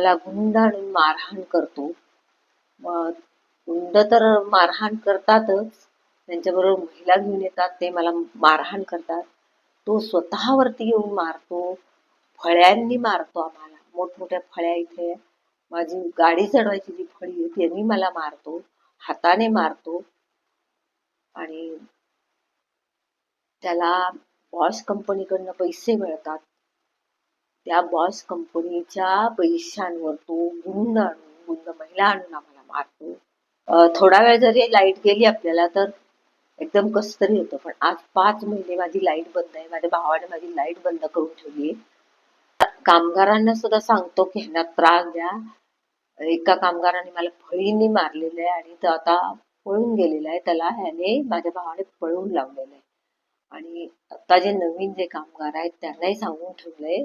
मला गुंड आणून मारहाण करतो. मग गुंड तर मारहाण करतातच. त्यांच्याबरोबर महिला घेऊन येतात ते मला मारहाण करतात. तो स्वतःवरती येऊन मारतो. फळ्यांनी मारतो आम्हाला. मोठमोठ्या फळ्या इथे. माझी गाडी चढवायची जी फळी आहे त्यांनी मला मारतो. हाताने मारतो. आणि त्याला बॉस कंपनीकडनं पैसे मिळतात. त्या बॉस कंपनीच्या पैशांवर तो गुंड आणून गुंड महिला आणून आम्हाला मारतो. थोडा वेळ जरी लाइट गेली आपल्याला तर एकदम कस तरी होतं. पण आज पाच महिने माझी लाइट बंद आहे. माझ्या भावाने माझी लाइट बंद करून ठेवली कामगारांना सुद्धा सांगतो की ह्यांना त्रास द्या. एका कामगाराने मला फळीने मारलेलं आहे आणि तो आता पळून गेलेला आहे. त्याला ह्याने माझ्या भावाने पळून लावलेलं आहे. आणि आता जे नवीन जे कामगार आहेत त्यांनाही सांगून ठेवलंय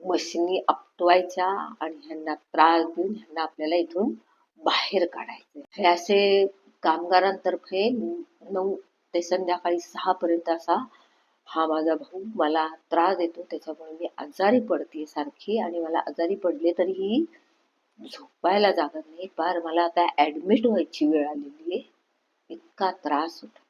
मशिनी आपटवायच्या आणि ह्यांना त्रास देऊन ह्यांना आपल्याला इथून बाहेर काढायचे हे असे कामगारांतर्फे नऊ ते संध्याकाळी सहा पर्यंत असा हा माझा भाऊ मला त्रास देतो. त्याच्यामुळे मी आजारी पडते सारखी आणि मला आजारी पडले तरीही झोपायला जागा नाही. पार मला आता ऍडमिट व्हायची वेळ आलेली आहे. इतका त्रास होतो.